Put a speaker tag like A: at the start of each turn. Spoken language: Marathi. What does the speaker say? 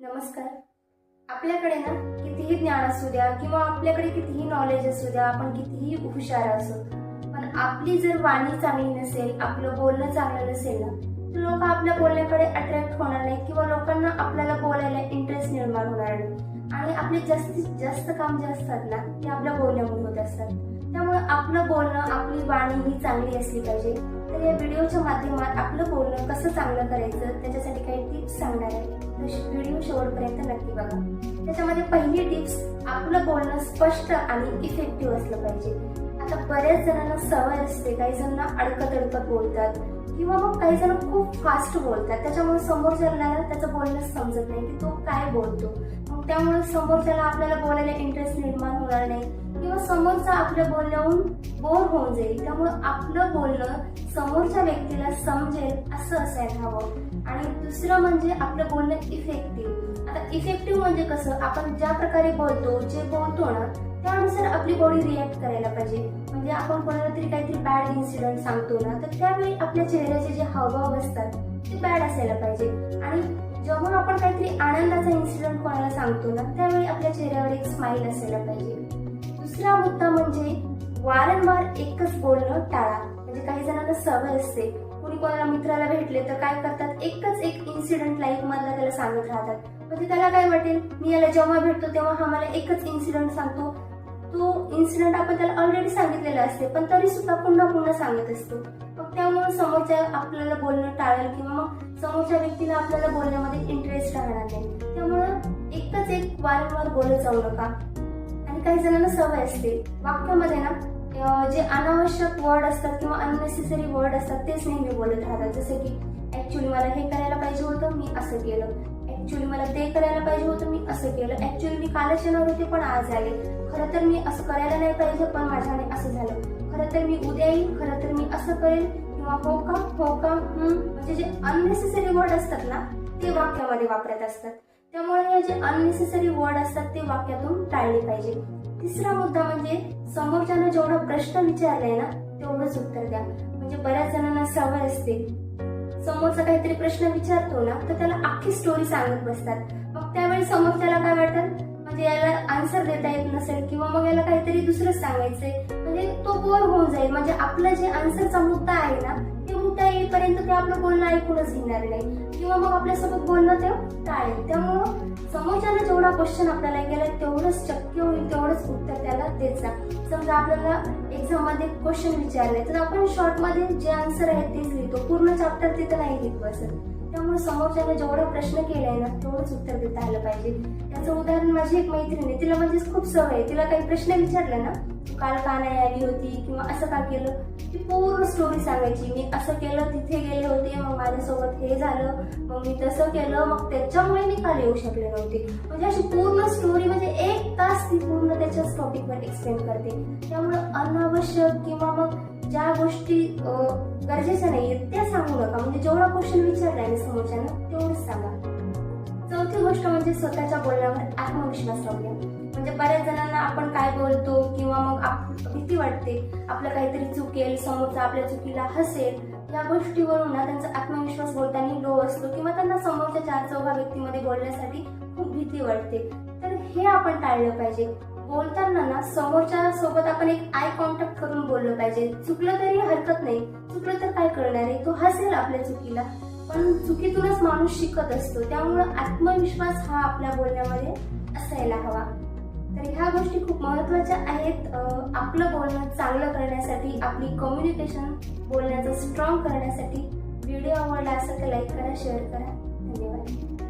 A: नमस्कार. आपल्याकडे ना कितीही ज्ञान असू द्या किंवा आपल्याकडे कितीही नॉलेज असू द्या आपण कितीही हुशार असू पण आपली जर वाणी चांगली नसेल आपलं बोलणं चांगलं नसेल ना तर लोक आपल्या बोलण्याकडे अट्रॅक्ट होणार नाही किंवा लोकांना आपल्याला बोलायला इंटरेस्ट निर्माण होणार नाही. आणि आपले जास्तीत जास्त काम जे असतात ना ते आपल्या बोलण्यामुळे होत असतात. त्यामुळे आपलं बोलणं आपली वाणी ही चांगली असली पाहिजे. तर या व्हिडिओच्या माध्यमात आपलं बोलणं कसं चांगलं करायचं त्याच्यासाठी काही टिप्स सांगणार आहे. तर व्हिडिओ शेवटपर्यंत नक्की बघा. त्याच्यामध्ये पहिली टिप्स आपलं बोलणं स्पष्ट आणि इफेक्टिव्ह असलं पाहिजे. आता बऱ्याच जणांना सवय असते काही जणांना अडकत अडकत बोलतात किंवा मग काही जण खूप फास्ट बोलतात. त्याच्यामुळे समोरच्याला त्याचं बोलणं समजत नाही की तो काय बोलतो. मग त्यामुळे समोरच्याला आपल्याला बोलायला इंटरेस्ट निर्माण होणार नाही. किंवा समोरचा आपल्या बोलण्याहून बोर होऊन जाईल. त्यामुळं आपलं बोलणं समोरच्या व्यक्तीला समजेल असं असायला हवं. आणि दुसरं म्हणजे आपलं बोलणं इफेक्टिव्ह आता इफेक्टिव्ह म्हणजे कसं? आपण ज्या प्रकारे बोलतो जे बोलतो ना त्यानुसार आपली बॉडी रिॲक्ट करायला पाहिजे. म्हणजे आपण कोणाला तरी काहीतरी बॅड इन्सिडंट सांगतो ना तर त्यावेळी आपल्या चेहऱ्याचे जे हावभाव असतात ते बॅड असायला पाहिजे. आणि जेव्हा आपण काहीतरी आनंदाचा इन्सिडंट कोणाला सांगतो ना त्यावेळी आपल्या चेहऱ्यावर एक स्माईल असायला पाहिजे. वारंवार एकच बोलणं टाळा. म्हणजे काही जणांना सवय असते. कुणी कोणाला मित्राला भेटले तर काय करतात? एकच एक इन्सिडेंट लाईफ मधला त्याला सांगत राहतात. म्हणजे त्याला काय वाटेल मी याला जेव्हा भेटतो तेव्हा हा मला एकच इन्सिडेंट सांगतो. तो इन्सिडेंट आपण त्याला ऑलरेडी सांगितलेला असते पण तरी सुद्धा पुन्हा पुन्हा सांगत असतो. मग त्यामुळे समोरच्या आपल्याला बोलणं टाळेल किंवा मग समोरच्या व्यक्तीला आपल्याला बोलण्यामध्ये इंटरेस्ट राहणार नाही. त्यामुळं एकच एक वारंवार बोलत जाऊ नका. आणि काही जणांना सवय असते. वाक्यामध्ये ना जे अनावश्यक वर्ड असतात किंवा अननेसेसरी वर्ड असतात तेच नेहमी बोलत राहतात. जसे की ऍक्च्युली मला हे करायला पाहिजे होतं मी असं केलं. ऍक्च्युली मला ते करायला पाहिजे होतं मी असं केलं. ऍक्च्युली मी कालच येणार होते पण आज आले. खरं तर मी असं करायला नाही पाहिजे पण माझ्याने असं झालं. खरं तर मी उद्या येईल खरं तर मी असं करेल किंवा हो का हो का म्हणजे जे अननेसेसरी वर्ड असतात ना ते वाक्यामध्ये वापरत असतात. त्यामुळे हे जे अननेसेसरी वर्ड असतात ते वाक्यातून टाळले पाहिजे. तिसरा मुद्दा म्हणजे समोरच्यानं जेवढा प्रश्न विचारलाय ना तेवढंच उत्तर द्या. म्हणजे बऱ्याच जणांना सवय असते. समोरचा काहीतरी प्रश्न विचारतो ना तर त्याला अख्खी स्टोरी सांगत बसतात. मग त्यावेळी समोरच्याला काय वाटत? म्हणजे याला आन्सर देता येत नसेल किंवा मग याला काहीतरी दुसरंच सांगायचंय. म्हणजे तो बोर होऊन जाईल. म्हणजे आपला जे आन्सरचा मुद्दा आहे ना ते आपलं बोलणं ऐकूनच घेणार नाही. किंवा मग आपल्यासोबत बोलणं ते टाळेल. त्यामुळं समोरच्याला जेवढा क्वेश्चन आपल्याला गेला तेवढंच शक्य होईल तेवढंच उत्तर त्याला द्यायचा समजा आपल्याला एक्झाममध्ये क्वेश्चन विचारले तर आपण शॉर्टमध्ये जे आन्सर आहे तेच लिहितो. पूर्ण चॅप्टर तिथं नाही लिहित बसत. त्यामुळे समोरच्याने जेवढा प्रश्न केलाय ना तेवढंच उत्तर देता आलं पाहिजे. याचं उदाहरण माझी एक मैत्रीण आहे. तिला म्हणजेच खूप सवय आहे. तिला काही प्रश्न विचारले ना काल का नाही आली होती किंवा असं का केलं? ती पूर्ण स्टोरी सांगायची. मी असं केलं तिथे गेले होते मग माझ्यासोबत हे झालं मग मी तसं केलं मग त्याच्यामुळे मी काल येऊ शकले नव्हते. म्हणजे अशी पूर्ण स्टोरी म्हणजे एक तास ती पूर्ण त्याच्याच टॉपिकवर एक्सप्लेन करते. त्यामुळं अनावश्यक किंवा मग ज्या गोष्टी गरजेच्या नाही त्या सांगू नका. म्हणजे जेवढा क्वेश्चन विचारलाय आहे समोरच्यानं तेवढंच सांगा. चौथी गोष्ट म्हणजे स्वतःच्या बोलण्यावर आत्मविश्वास राहूया म्हणजे बऱ्याच जणांना आपण काय बोलतो मग आप- भीती वाटते. आपलं काहीतरी चुकेल समोरचा आपल्या चुकीला हसेल या गोष्टीवरून ना त्यांचा आत्मविश्वास बोलताना लो असतो किंवा त्यांना समोरच्या चार चौघा व्यक्तीमध्ये बोलण्यासाठी खूप भीती वाटते. तर हे आपण टाळलं पाहिजे. बोलताना ना समोरच्या सोबत आपण एक आय कॉन्टॅक्ट करून बोललं पाहिजे. चुकलं तरी हरकत नाही. चुकलं तर काय करणार आहे? तो हसेल आपल्या चुकीला. पण चुकीतूनच माणूस शिकत असतो. त्यामुळं आत्मविश्वास हा आपल्या बोलण्यामध्ये असायला हवा. तर ह्या गोष्टी खूप महत्त्वाच्या आहेत. आपलं बोलणं चांगलं करण्यासाठी आपली कम्युनिकेशन बोलण्याचं स्ट्रॉंग करण्यासाठी. व्हिडिओ आवडला असेल तर लाईक करा शेअर करा.